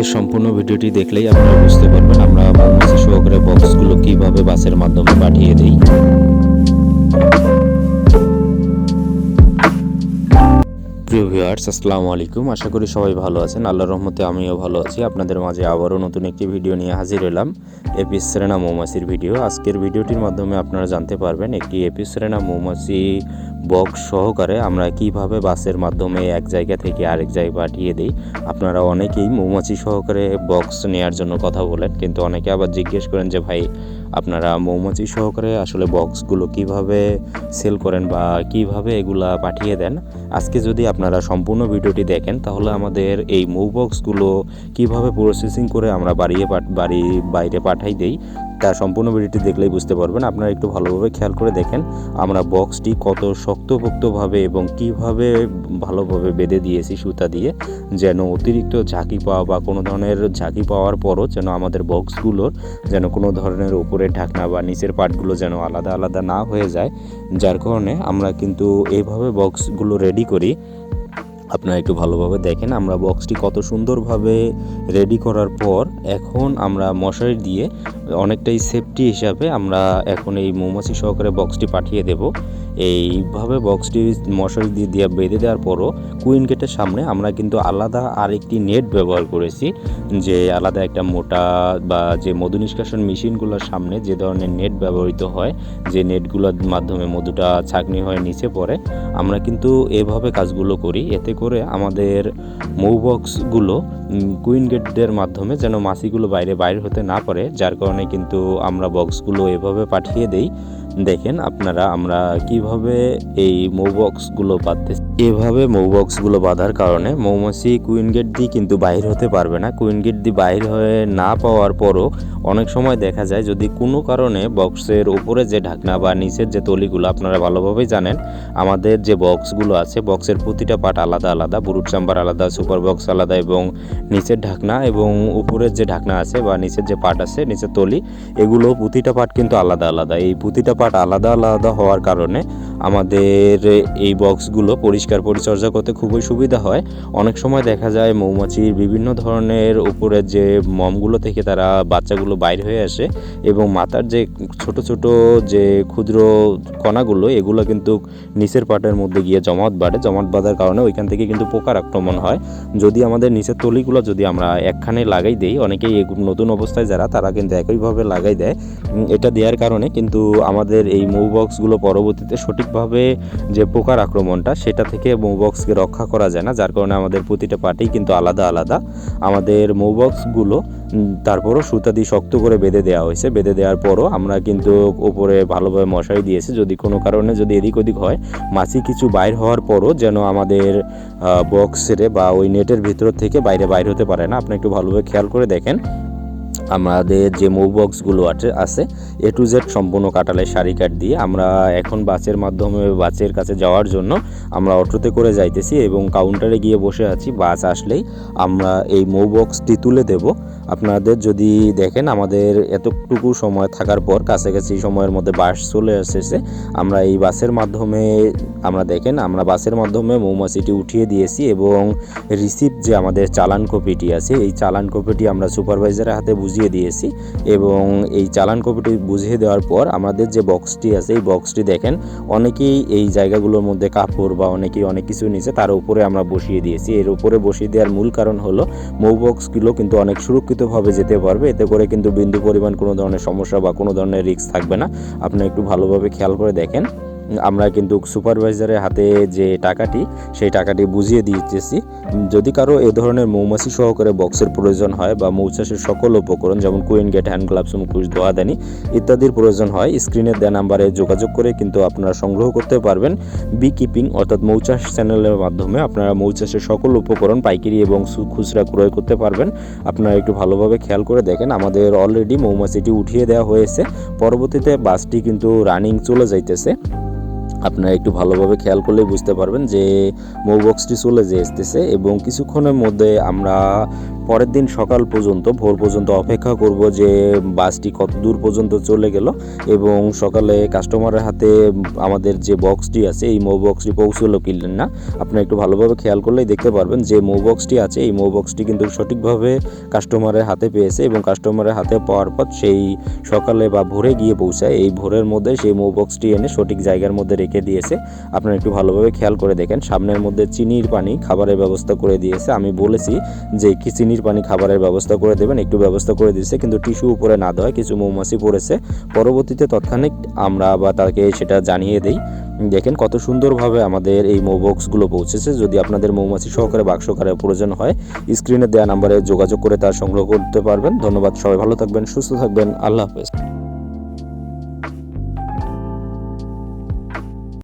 আজকের সম্পূর্ণ ভিডিওটি দেখলেই আপনারা বুঝতে পারবেন আমরা মৌমাছি সহকারে বক্সগুলো কীভাবে বাসের মাধ্যমে পাঠিয়ে দিই। প্রিয় ভিউয়ার্স আসসালামু আলাইকুম। আশা করি সবাই ভালো আছেন। আল্লাহর রহমতে আমিও ভালো আছি। আপনাদের মাঝে আবারও নতুন একটি ভিডিও নিয়ে হাজির হলাম এপিস সেরেনা মৌমাছির ভিডিও। আজকের ভিডিওটির মাধ্যমে আপনারা জানতে পারবেন একটি এপিস সেরেনা মৌমাছি বক্স সহকারে আমরা কীভাবে বাসের মাধ্যমে এক জায়গা থেকে আরেক জায়গায় পাঠিয়ে দিই। আপনারা অনেকেই মৌমাছি সহকারে বক্স নেওয়ার জন্য কথা বলেন, কিন্তু অনেকে আবার জিজ্ঞেস করেন যে, ভাই, আপনারা মৌমাছি সহকারে আসলে বক্সগুলো কীভাবে সেল করেন বা কীভাবে এগুলা পাঠিয়ে দেন? আজকে যদি আপনারা সম্পূর্ণ ভিডিওটি দেখেন, তাহলে আমাদের এই মৌ বক্সগুলো কীভাবে প্রসেসিং করে আমরা বাড়িয়ে বাড়ি, বাইরে পাঠাই দেই তার সম্পূর্ণ ভিডিওটি দেখলেই বুঝতে পারবেন। আপনারা একটু ভালোভাবে খেয়াল করে দেখেন আমরা বক্সটি কত শক্তপোক্তভাবে এবং কীভাবে ভালোভাবে বেঁধে দিয়েছি সুতা দিয়ে, যেন অতিরিক্ত ঝাঁকি পাওয়া বা কোনো ধরনের ঝাঁকি পাওয়ার পরও যেন আমাদের বক্সগুলোর যেন কোনো ধরনের উপরের ঢাকনা বা নিচের পার্টগুলো যেন আলাদা আলাদা না হয়ে যায়। যার কারণে আমরা কিন্তু এইভাবে বক্সগুলো রেডি করি। আপনারা একটু ভালোভাবে দেখেন, আমরা বক্সটি কত সুন্দরভাবে রেডি করার পর এখন আমরা মশারি দিয়ে অনেকটাই সেফটি হিসাবে আমরা এখন এই মৌমাছি সহকারে বক্সটি পাঠিয়ে দেব। এইভাবে বক্সটি মশারি দিয়ে দিয়ে বেঁধে দেওয়ার পরও কুইন গেটের সামনে আমরা কিন্তু আলাদা আরেকটি নেট ব্যবহার করেছি, যে আলাদা একটা মোটা বা যে মধু নিষ্কাশন মেশিনগুলোর সামনে যে ধরনের নেট ব্যবহৃত হয়, যে নেটগুলোর মাধ্যমে মধুটা ছাঁকনি হয়ে নিচে পড়ে, আমরা কিন্তু এভাবে কাজগুলো করি। এতে করে আমাদের মৌ বক্সগুলো কুইন গেটদের মাধ্যমে যেন মাছিগুলো বাইরে বাইরে হতে না পারে, যার কারণে কিন্তু আমরা বক্সগুলো এভাবে পাঠিয়ে দেই। দেখেন আপনারা আমরা কীভাবে এই মৌ বক্সগুলো বাঁধতে এভাবে মৌ বক্সগুলো বাঁধার কারণে মৌমাছি কুইন গেট দিয়ে কিন্তু বাইর হতে পারবে না। কুইন গেট দিয়ে বাইর হয়ে না পাওয়ার পরও অনেক সময় দেখা যায় যদি কোনো কারণে বক্সের উপরে যে ঢাকনা বা নিচের যে তলিগুলো আপনারা ভালোভাবেই জানেন, আমাদের যে বক্সগুলো আছে বক্সের প্রতিটা পার্ট আলাদা আলাদা বুরুট চাম্বার আলাদা সুপার বক্স আলাদা এবং নিচের ঢাকনা এবং উপরের যে ঢাকনা আছে বা নিচের যে পার্ট আছে, নিচের তলি, এগুলো প্রতিটা পার্ট কিন্তু আলাদা আলাদা। এই প্রতিটা পার্ট আলাদা আলাদা হওয়ার কারণে আমাদের এই বক্সগুলো পরিষ্কার পরিচর্যা করতে খুবই সুবিধা হয়। অনেক সময় দেখা যায় মৌমাছির বিভিন্ন ধরনের উপরের যে মমগুলো থেকে তারা বাচ্চাগুলো বাইর হয়ে আসে এবং মাথার যে ছোট ছোট যে ক্ষুদ্র কণাগুলো, এগুলো কিন্তু নিচের পাটের মধ্যে গিয়ে জমাট বাড়ে জমাট বাঁধার কারণে ওইখান থেকে কিন্তু পোকার আক্রমণ হয়। যদি আমাদের নিচের তলিগুলো যদি আমরা একখানে লাগাই দিই, অনেকেই নতুন অবস্থায় যারা, তারা কিন্তু একইভাবে লাগাই দেয়। এটা দেওয়ার কারণে কিন্তু আমাদের এই মৌ বক্সগুলো পরবর্তীতে সঠিকভাবে যে পোকার আক্রমণটা, সেটা থেকে মৌ বক্সকে রক্ষা করা যায় না। যার কারণে আমাদের প্রতিটা পার্টেই কিন্তু আলাদা আলাদা। আমাদের মৌ বক্সগুলো তারপরও সুতা দিয়ে শক্ত করে বেঁধে দেওয়া হয়েছে। বেঁধে দেওয়ার পরও আমরা কিন্তু ওপরে ভালোভাবে মশারি দিয়েছি। যদি কোনো কারণে যদি এদিক ওদিক হয়, মাছি কিছু বাইর হওয়ার পরও যেন আমাদের বক্সের বা ওই নেটের ভিতর থেকে বাইরে বাইর হতে পারে না। আপনি একটু ভালোভাবে খেয়াল করে দেখেন। আমাদের যে মৌ বক্সগুলো আছে আছে এ টু জেড সম্পূর্ণ কাটালে শাড়ি কাট দিয়ে আমরা এখন বাসের মাধ্যমে, বাসের কাছে যাওয়ার জন্য আমরা অটোতে করে যাইতেছি এবং কাউন্টারে গিয়ে বসে আছি। বাস আসলেই আমরা এই মৌ বক্সটি তুলে দেব। আপনাদের যদি দেখেন আমাদের এতটুকু সময় থাকার পর কাছাকাছি সময়ের মধ্যে বাস চলে এসেছে, আমরা এই বাসের মাধ্যমে, আমরা দেখেন, আমরা বাসের মাধ্যমে মৌমাছিটি উঠিয়ে দিয়েছি এবং রিসিপ্ট যে আমাদের চালান কপিটি আছে, এই চালান কপিটি আমরা সুপারভাইজারের হাতে বুঝিয়ে দিয়েছি এবং এই চালান কপিটি বুঝিয়ে দেওয়ার পর আমাদের যে বক্সটি আছে, এই বক্সটি দেখেন, অনেকেই এই জায়গাগুলোর মধ্যে কাপড় বা অনেকেই অনেক কিছু নিচে তার উপরে আমরা বসিয়ে দিয়েছি। এর উপরে বসিয়ে দেওয়ার মূল কারণ হলো মৌ বক্সগুলো কিন্তু অনেক সুরক্ষিতভাবে যেতে পারবে, এতে করে কিন্তু বিন্দু পরিমাণ কোনো ধরনের সমস্যা বা কোনো ধরনের রিস্ক থাকবে না। আপনি একটু ভালোভাবে খেয়াল করে দেখেন। আমরা কিন্তু সুপারভাইজারের হাতে যে টাকাটি, সেই টাকাটি বুঝিয়ে দিয়েছি যদি কারও এ ধরনের মৌমাছি সহকারে বক্সের প্রয়োজন হয় বা মৌচাষের সকল উপকরণ, যেমন কুইন গেট, হ্যান্ড গ্লাভস, মুখোশ দোয়াদানি ইত্যাদির প্রয়োজন হয়, স্ক্রিনে দেওয়া নাম্বারে যোগাযোগ করে কিন্তু আপনারা সংগ্রহ করতে পারবেন। বি কিপিং অর্থাৎ মৌচাষ চ্যানেলের মাধ্যমে আপনারা মৌচাষের সকল উপকরণ, পাইকারি এবং খুচরা ক্রয় করতে পারবেন। আপনারা একটু ভালোভাবে খেয়াল করে দেখেন, আমাদের অলরেডি মৌমাছিটি উঠিয়ে দেওয়া হয়েছে। পরবর্তীতে বাসটি কিন্তু রানিং চলে যাইতেছে। আপনারা একটু ভালোভাবে খেয়াল করলেই বুঝতে পারবেন যে মৌ বক্সটি চলে যে আসতেছে এবং কিছুক্ষণের মধ্যে আমরা পরের দিন সকাল পর্যন্ত, ভোর পর্যন্ত অপেক্ষা করব যে বাসটি কত দূর পর্যন্ত চলে গেল এবং সকালে কাস্টমারের হাতে আমাদের যে বক্সটি আছে, এই মৌ বক্সটি পৌঁছলো কিনলেন না, আপনারা একটু ভালোভাবে খেয়াল করলেই দেখতে পারবেন যে মৌ বক্সটি আছে, এই মৌ বক্সটি কিন্তু সঠিকভাবে কাস্টমারের হাতে পেয়েছে এবং কাস্টমারের হাতে পাওয়ার পর সেই সকালে বা ভোরে গিয়ে পৌঁছায়। এই ভোরের মধ্যে সেই মৌ বক্সটি এনে সঠিক জায়গার মধ্যে রেখে দিয়েছে। আপনারা একটু ভালোভাবে খেয়াল করে দেখেন, সামনের মধ্যে চিনির পানি, খাবারের ব্যবস্থা করে দিয়েছে। আমি বলেছি যে কি চিনির পানি খাবারের ব্যবস্থা করে দেবেন, একটু ব্যবস্থা করে দিয়েছে, কিন্তু টিস্যু উপরে না দেওয়া কিছু মৌমাছি পড়েছে। পরবর্তীতে তৎক্ষণিক আমরা বা তাকে সেটা জানিয়ে দিই। দেখেন কত সুন্দরভাবে আমাদের এই মৌ বক্সগুলো পৌঁছেছে। যদি আপনাদের মৌমাছি সহকারে বাক্স কারের প্রয়োজন হয়, স্ক্রিনে দেওয়া নাম্বারে যোগাযোগ করে তার সংগ্রহ করতে পারবেন। ধন্যবাদ, সবাই ভালো থাকবেন, সুস্থ থাকবেন। আল্লাহ হাফেজ।